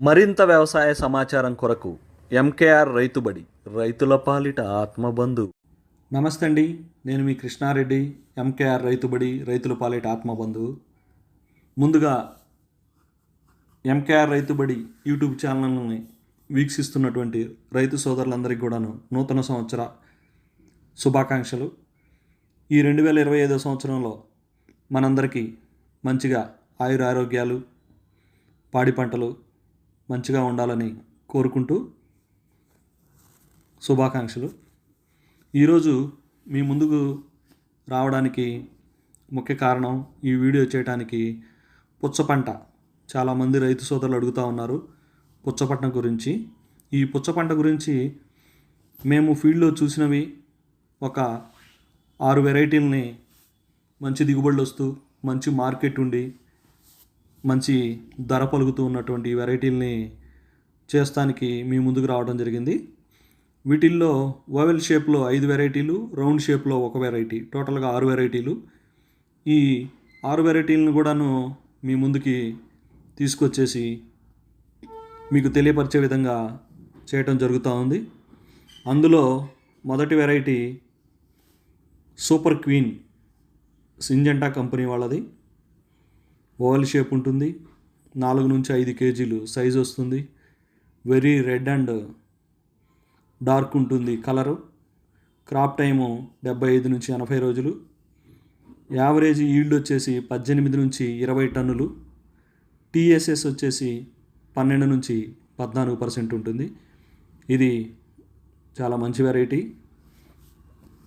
మరింత వ్యవసాయ సమాచారం కొరకు ఎంకేఆర్ రైతుబడి రైతుల పాలిట ఆత్మబంధు. నమస్తే అండి నేను మీ కృష్ణారెడ్డి ఎంకేఆర్ రైతుబడి రైతుల పాలిట ఆత్మబంధు. ముందుగా ఎంకేఆర్ రైతుబడి యూట్యూబ్ ఛానల్ని వీక్షిస్తున్నటువంటి రైతు సోదరులందరికీ కూడాను నూతన సంవత్సర శుభాకాంక్షలు. ఈ రెండు వేల ఇరవై ఐదో సంవత్సరంలో మనందరికీ మంచిగా ఆయుర ఆరోగ్యాలు పాడి పంటలు మంచిగా ఉండాలని కోరుకుంటూ శుభాకాంక్షలు. ఈరోజు మీ ముందుకు రావడానికి ముఖ్య కారణం ఈ వీడియో చేయడానికి పుచ్చ పంట చాలామంది రైతు సోదరులు అడుగుతూ ఉన్నారు పుచ్చపట్నం గురించి. ఈ పుచ్చ పంట గురించి మేము ఫీల్డ్లో చూసినవి ఒక ఆరు వెరైటీలని మంచి దిగుబడులు వస్తూ మంచి మార్కెట్ ఉండి మంచి ధర పలుకుతూ ఉన్నటువంటి వెరైటీలని వెరైటీల్ని చేస్తానికి మీ ముందుకు రావడం జరిగింది. వీటిల్లో ఓవెల్ షేప్లో ఐదు వెరైటీలు రౌండ్ షేప్లో ఒక వెరైటీ టోటల్గా ఆరు వెరైటీలు. ఈ ఆరు వెరైటీలను కూడాను మీ ముందుకి తీసుకొచ్చేసి మీకు తెలియపరిచే విధంగా చేయటం జరుగుతూ ఉంది. అందులో మొదటి variety super queen Syngenta company వాళ్ళది. ఓవల్ షేప్ ఉంటుంది. నాలుగు నుంచి ఐదు కేజీలు సైజ్ వస్తుంది. వెరీ రెడ్ అండ్ డార్క్ ఉంటుంది కలరు. క్రాప్ టైము డెబ్బై ఐదు నుంచి ఎనభై రోజులు. యావరేజ్ ఈల్డ్ వచ్చేసి పద్దెనిమిది నుంచి ఇరవై టన్నులు. టీఎస్ఎస్ వచ్చేసి పన్నెండు నుంచి పద్నాలుగు పర్సెంట్ ఉంటుంది. ఇది చాలా మంచి వెరైటీ.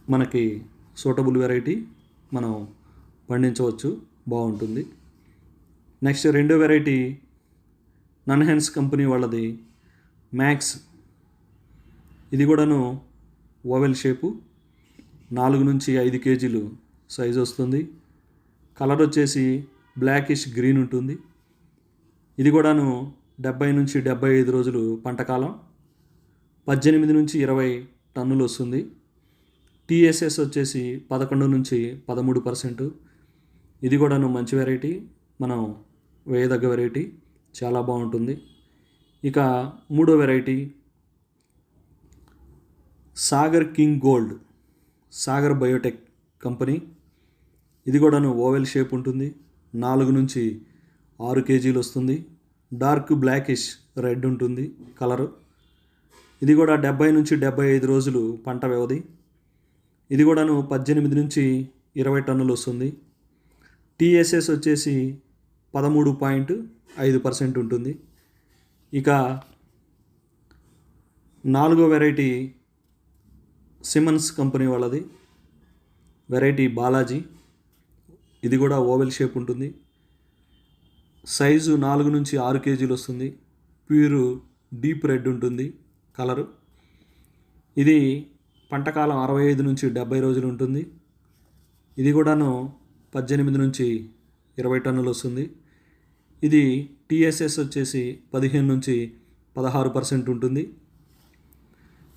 మనకి సూటబుల్ వెరైటీ. మనం పండించవచ్చు. బాగుంటుంది. నెక్స్ట్ రెండో వెరైటీ నన్హెన్స్ కంపెనీ వాళ్ళది మ్యాక్స్. ఇది కూడాను ఓవెల్ షేపు నాలుగు నుంచి ఐదు కేజీలు సైజ్ వస్తుంది. కలర్ వచ్చేసి బ్లాకిష్ గ్రీన్ ఉంటుంది. ఇది కూడాను డెబ్బై నుంచి డెబ్బై ఐదు రోజులు పంటకాలం పద్దెనిమిది నుంచి ఇరవై టన్నులు వస్తుంది. టీఎస్ఎస్ వచ్చేసి పదకొండు నుంచి పదమూడు పర్సెంట్. ఇది కూడాను మంచి వెరైటీ. మనం వేయదగ్గ వెరైటీ చాలా బాగుంటుంది. ఇక మూడో variety Sagar king gold Sagar biotech company. ఇది కూడాను ఓవెల్ షేప్ ఉంటుంది. నాలుగు నుంచి ఆరు కేజీలు వస్తుంది. డార్క్ బ్లాకిష్ రెడ్ ఉంటుంది కలరు. ఇది కూడా డెబ్బై నుంచి డెబ్బై ఐదు రోజులు పంట వ్యవధి. ఇది కూడాను పద్దెనిమిది నుంచి ఇరవై టన్నులు వస్తుంది. టీఎస్ఎస్ వచ్చేసి పదమూడు పాయింట్ ఐదు పర్సెంట్ ఉంటుంది. ఇక నాలుగో వెరైటీ సిమన్స్ కంపెనీ వాళ్ళది. వెరైటీ బాలాజీ. ఇది కూడా ఓవెల్ షేప్ ఉంటుంది. సైజు నాలుగు నుంచి ఆరు కేజీలు వస్తుంది. ప్యూర్ డీప్ రెడ్ ఉంటుంది కలరు. ఇది పంటకాలం అరవై ఐదు నుంచి డెబ్బై రోజులు ఉంటుంది. ఇది కూడాను పద్దెనిమిది నుంచి ఇరవై టన్నులు వస్తుంది. ఇది టీఎస్ఎస్ వచ్చేసి పదిహేను నుంచి పదహారు పర్సెంట్ ఉంటుంది.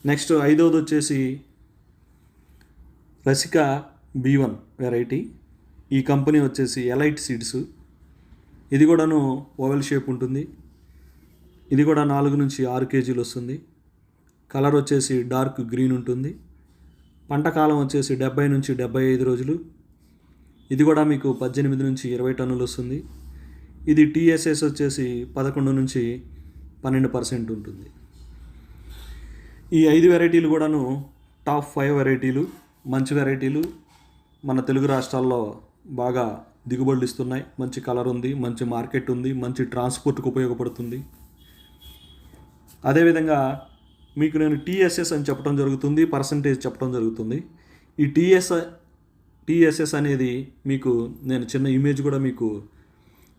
నెక్స్ట్ ఐదవది వచ్చేసి రసిక బీ వన్ వెరైటీ. ఈ కంపెనీ వచ్చేసి ఎలైట్ సీడ్స్. ఇది కూడాను ఓవెల్ షేప్ ఉంటుంది. ఇది కూడా నాలుగు నుంచి ఆరు కేజీలు వస్తుంది. కలర్ వచ్చేసి డార్క్ గ్రీన్ ఉంటుంది. పంట కాలం వచ్చేసి డెబ్బై నుంచి డెబ్బై ఐదు రోజులు. ఇది కూడా మీకు పద్దెనిమిది నుంచి ఇరవై టన్నులు వస్తుంది. ఇది టీఎస్ఎస్ వచ్చేసి పదకొండు నుంచి పన్నెండు పర్సెంట్ ఉంటుంది. ఈ ఐదు వెరైటీలు కూడాను టాప్ ఫైవ్ వెరైటీలు మంచి వెరైటీలు మన తెలుగు రాష్ట్రాల్లో బాగా దిగుబడులు ఇస్తున్నాయి. మంచి కలర్ ఉంది మంచి మార్కెట్ ఉంది మంచి ట్రాన్స్పోర్ట్కి ఉపయోగపడుతుంది. అదేవిధంగా మీకు నేను టీఎస్ఎస్ అని చెప్పడం జరుగుతుంది పర్సంటేజ్ చెప్పడం జరుగుతుంది. ఈ టీఎస్ టీఎస్ఎస్ అనేది మీకు నేను చిన్న ఇమేజ్ కూడా మీకు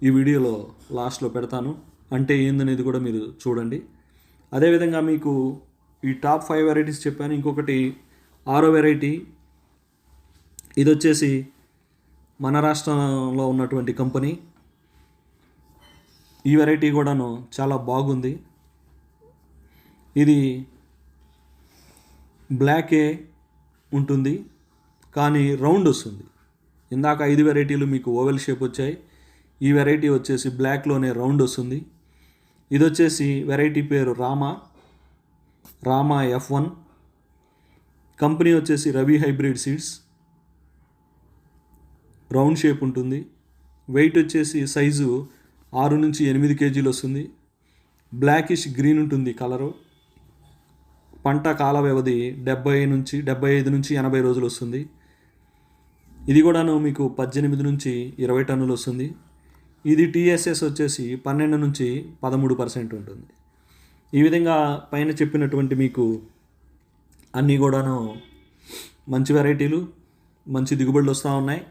ఈ వీడియోలో లాస్ట్లో పెడతాను. అంటే ఏందనేది కూడా మీరు చూడండి. అదేవిధంగా మీకు ఈ టాప్ ఫైవ్ వెరైటీస్ చెప్పాను. ఇంకొకటి ఆరో వెరైటీ. ఇది వచ్చేసి మన రాష్ట్రంలో ఉన్నటువంటి కంపెనీ. ఈ వెరైటీ కూడాను చాలా బాగుంది. ఇది బ్లాకే ఉంటుంది. కానీ రౌండ్ వస్తుంది. ఇందాక ఐదు వెరైటీలు మీకు ఓవెల్ షేప్ వచ్చాయి. ఈ వెరైటీ వచ్చేసి బ్లాక్లోనే రౌండ్ వస్తుంది. ఇది వచ్చేసి వెరైటీ పేరు Rama Rama F one company వచ్చేసి Ravi hybrid seeds. Round shape ఉంటుంది. వెయిట్ వచ్చేసి సైజు ఆరు నుంచి ఎనిమిది కేజీలు వస్తుంది. బ్లాకిష్ గ్రీన్ ఉంటుంది కలరు. పంట కాల వ్యవధి డెబ్బై నుంచి డెబ్బై ఐదు నుంచి ఎనభై రోజులు వస్తుంది. ఇది కూడాను మీకు పద్దెనిమిది నుంచి ఇరవై టన్నులు వస్తుంది. ఇది టీఎస్ఎస్ వచ్చేసి పన్నెండు నుంచి పదమూడు పర్సెంట్ ఉంటుంది. ఈ విధంగా పైన చెప్పినటువంటి మీకు అన్నీ కూడాను మంచి వెరైటీలు మంచి దిగుబడులు వస్తూ ఉన్నాయి.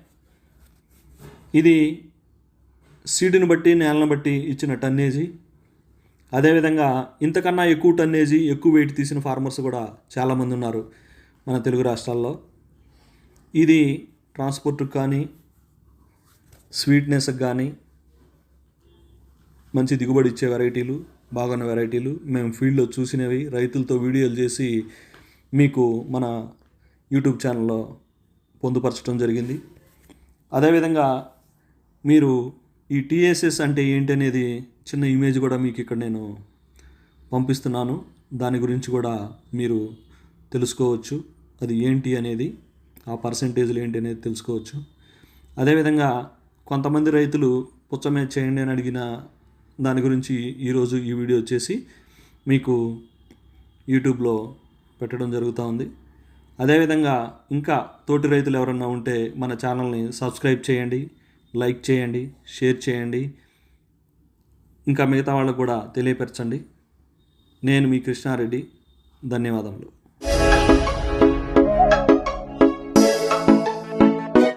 ఇది సీడ్ని బట్టి నేలను బట్టి ఇచ్చిన టన్నేజీ. అదేవిధంగా ఇంతకన్నా ఎక్కువ టన్నేజీ ఎక్కువ వెయిట్ తీసిన ఫార్మర్స్ కూడా చాలామంది ఉన్నారు మన తెలుగు రాష్ట్రాల్లో. ఇది ట్రాన్స్పోర్ట్కి కానీ స్వీట్నెస్కి కానీ మంచి దిగుబడి ఇచ్చే వెరైటీలు బాగున్న వెరైటీలు మేము ఫీల్డ్లో చూసినవి రైతులతో వీడియోలు చేసి మీకు మన యూట్యూబ్ ఛానల్లో పొందుపరచడం జరిగింది. అదేవిధంగా మీరు ఈ టీఎస్ఎస్ అంటే ఏంటి అనేది చిన్న ఇమేజ్ కూడా మీకు ఇక్కడ నేను పంపిస్తున్నాను. దాని గురించి కూడా మీరు తెలుసుకోవచ్చు. అది ఏంటి అనేది ఆ పర్సంటేజ్లు ఏంటి అనేది తెలుసుకోవచ్చు. అదేవిధంగా కొంతమంది రైతులు పుచ్చమే చేయండి అని అడిగిన దాని గురించి ఈరోజు ఈ వీడియో వచ్చేసి మీకు యూట్యూబ్లో పెట్టడం జరుగుతూ ఉంది. అదేవిధంగా ఇంకా తోటి రైతులు ఎవరన్నా ఉంటే మన ఛానల్ని సబ్స్క్రైబ్ చేయండి లైక్ చేయండి షేర్ చేయండి. ఇంకా మిగతా వాళ్ళకు కూడా తెలియపరచండి. నేను మీ కృష్ణారెడ్డి. ధన్యవాదములు.